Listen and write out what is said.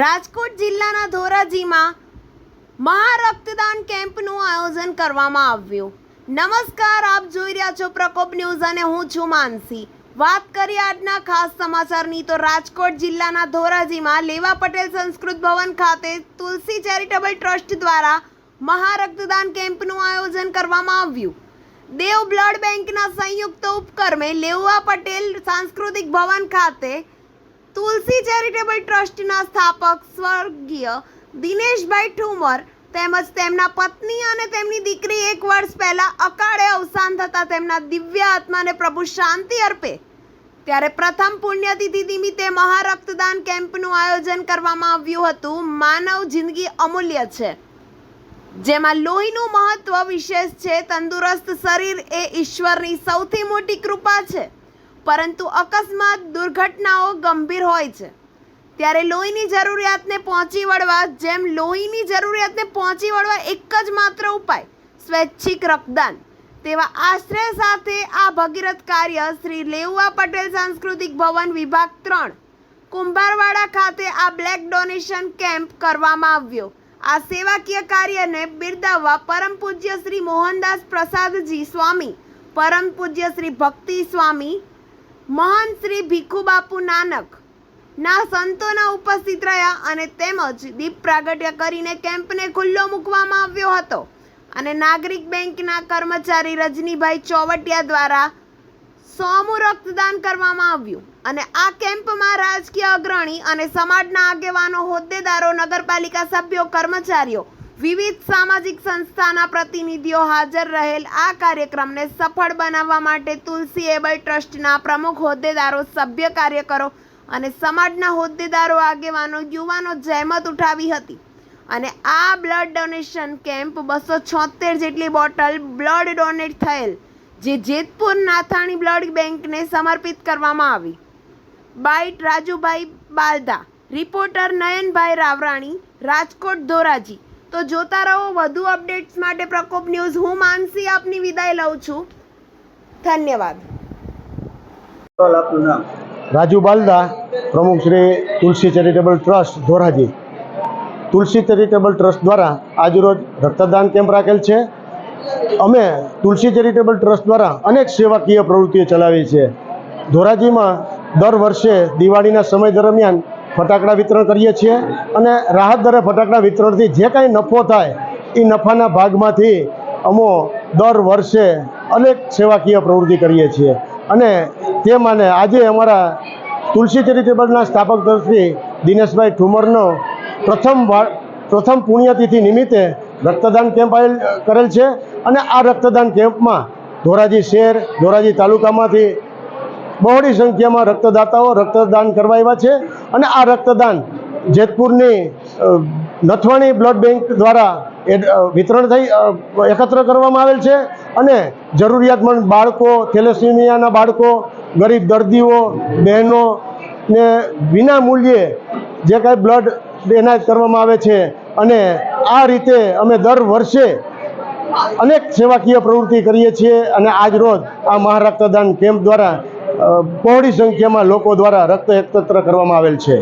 રાજકોટ જિલ્લાના ધોરાજીમાં મહારક્તદાન કેમ્પનું આયોજન કરવામાં આવ્યું. નમસ્કાર, આપ જોઈ રહ્યા છો પ્રકોપ ન્યૂઝ અને હું છું માનસી. વાત કરીએ આજના ખાસ સમાચારની તો રાજકોટ જિલ્લાના ધોરાજીમાં લેવા પટેલ સંસ્કૃત ભવન ખાતે તુલસી ચેરિટેબલ ટ્રસ્ટ દ્વારા મહારક્તદાન કેમ્પનું આયોજન કરવામાં આવ્યું. દેવ બ્લડ બેંકના સંયુક્ત ઉપક્રમે લેવા પટેલ સાંસ્કૃતિક ભવન ખાતે તુલસી ચેરિટેબલ ટ્રસ્ટના સ્થાપક સ્વર્ગીય દિનેશભાઈ ઠુમર તેમજ તેમના પત્ની અને તેમની દીકરી એક વર્ષ પહેલા અકાળે અવસાન થતા તેમના દિવ્ય આત્માને પ્રભુ શાંતિ અર્પે. ત્યારે પ્રથમ પુણ્યતિથિ નિમિત્તે મહારક્તદાન કેમ્પનું આયોજન કરવામાં આવ્યું હતું. માનવ જિંદગી અમૂલ્ય છે. જેમાં લોહીનું મહત્વ વિશેષ છે. તંદુરસ્ત શરીર એ ઈશ્વરની સૌથી મોટી કૃપા છે. પરંતુ અકસ્માત દુર્ઘટનાઓ ગંભીર હોય છે. ત્યારે લોહીની જરૂરિયાતને પહોંચી વળવા, જેમ લોહીની જરૂરિયાતને પહોંચી વળવા એક જ માત્ર ઉપાય, સ્વૈચ્છિક રક્તદાન. તેવા આશ્રય સાથે આ ભગીરથ કાર્ય શ્રી લેઉવા પટેલ સાંસ્કૃતિક ભવન વિભાગ ત્રણ, કુંભારવાડા ખાતે આ બ્લેક ડોનેશન કેમ્પ કરવામાં આવ્યો. આ સેવાકીય કાર્યને બિરદાવવા પરમ પૂજ્ય શ્રી મોહનદાસ પ્રસાદજી સ્વામી, પરમ પૂજ્ય શ્રી ભક્તિ સ્વામી મહાન શ્રી ભીખુબાપુ નાનક. ના સંતોના ઉપસ્થિત રહ્યા અને તેમજ દીપ પ્રાગટ્ય કરીને કેમ્પને ખુલ્લો મૂકવામાં આવ્યો હતો. અને નાગરિક બેંકના કર્મચારી રજનીભાઈ ચોવટિયા દ્વારા સોમું રક્તદાન કરવામાં આવ્યું. અને આ કેમ્પમાં રાજકીય અગ્રણી અને સમાજના આગેવાનો, હોદ્દેદારો, નગરપાલિકા સભ્યો, કર્મચારીઓ વિવિધ સામાજિક સંસ્થાના પ્રતિનિધિઓ હાજર રહેલ આ કાર્યક્રમને સફળ બનાવવા માટે તુલસી એબલ ટ્રસ્ટના પ્રમુખ હોદ્દેદારો, સભ્ય કાર્યકરો અને સમાજના હોદ્દેદારો, આગેવાનો, યુવાનો જહેમત ઉઠાવી હતી. અને આ બ્લડ ડોનેશન કેમ્પ બસો છોતેર જેટલી બોટલ બ્લડ ડોનેટ થયેલ, જે જેતપુર નાથાણી બ્લડ બેંકને સમર્પિત કરવામાં આવી. Byte Rajubhai Balda, reporter Nayanbhai Ravrani, Rajkot Dhoraji. તો જોતા રહો વધુ અપડેટ્સ માટે પ્રકોપ ન્યૂઝ હું માનસી આપની વિદાય લઉં છું. ધન્યવાદ. ચાલ રાજુ બાલદા પ્રમુખ Shri Tulsi charitable trust Dhoraji. Tulsi charitable trust દ્વારા આજરોજ રક્તદાન કેમ્પ રાખેલ છે. અમે તુલસી ચેરિટેબલ ટ્રસ્ટ દ્વારા અનેક સેવાકીય પ્રવૃત્તિઓ ચલાવી છે. ધોરાજીમાં દર વર્ષે દિવાળીના સમય દરમિયાન ફટાકડા વિતરણ કરીએ છીએ અને રાહત દરે ફટાકડા વિતરણથી જે કાંઈ નફો થાય, એ નફાના ભાગમાંથી અમો દર વર્ષે અનેક સેવાકીય પ્રવૃત્તિ કરીએ છીએ. અને તે માને આજે અમારા તુલસી ચેરિટેબલના સ્થાપક તરફથી દિનેશભાઈ ઠુમરનો પ્રથમ પ્રથમ પુણ્યતિથિ નિમિત્તે રક્તદાન કેમ્પ કરેલ છે. અને આ રક્તદાન કેમ્પમાં ધોરાજી શહેર, ધોરાજી તાલુકામાંથી બહોળી સંખ્યામાં રક્તદાતાઓ રક્તદાન કરવા આવ્યા છે અને આ રક્તદાન જેતપુરની નથવાણી બ્લડ બેંક દ્વારા વિતરણ થઈ એકત્ર કરવામાં આવેલ છે અને જરૂરિયાતમંદ બાળકો, થેલેસીમિયાના બાળકો, ગરીબ દર્દીઓ, બહેનો ને વિના મૂલ્યે જે કાંઈ બ્લડ એનાયત કરવામાં આવે છે અને આ રીતે અમે દર વર્ષે અનેક સેવાકીય પ્રવૃત્તિ કરીએ છીએ અને આજ રોજ આ મહારક્તદાન કેમ્પ દ્વારા અ, બહોળી સંખ્યામાં લોકો દ્વારા રક્ત એકત્ર કરવામાં આવેલ છે.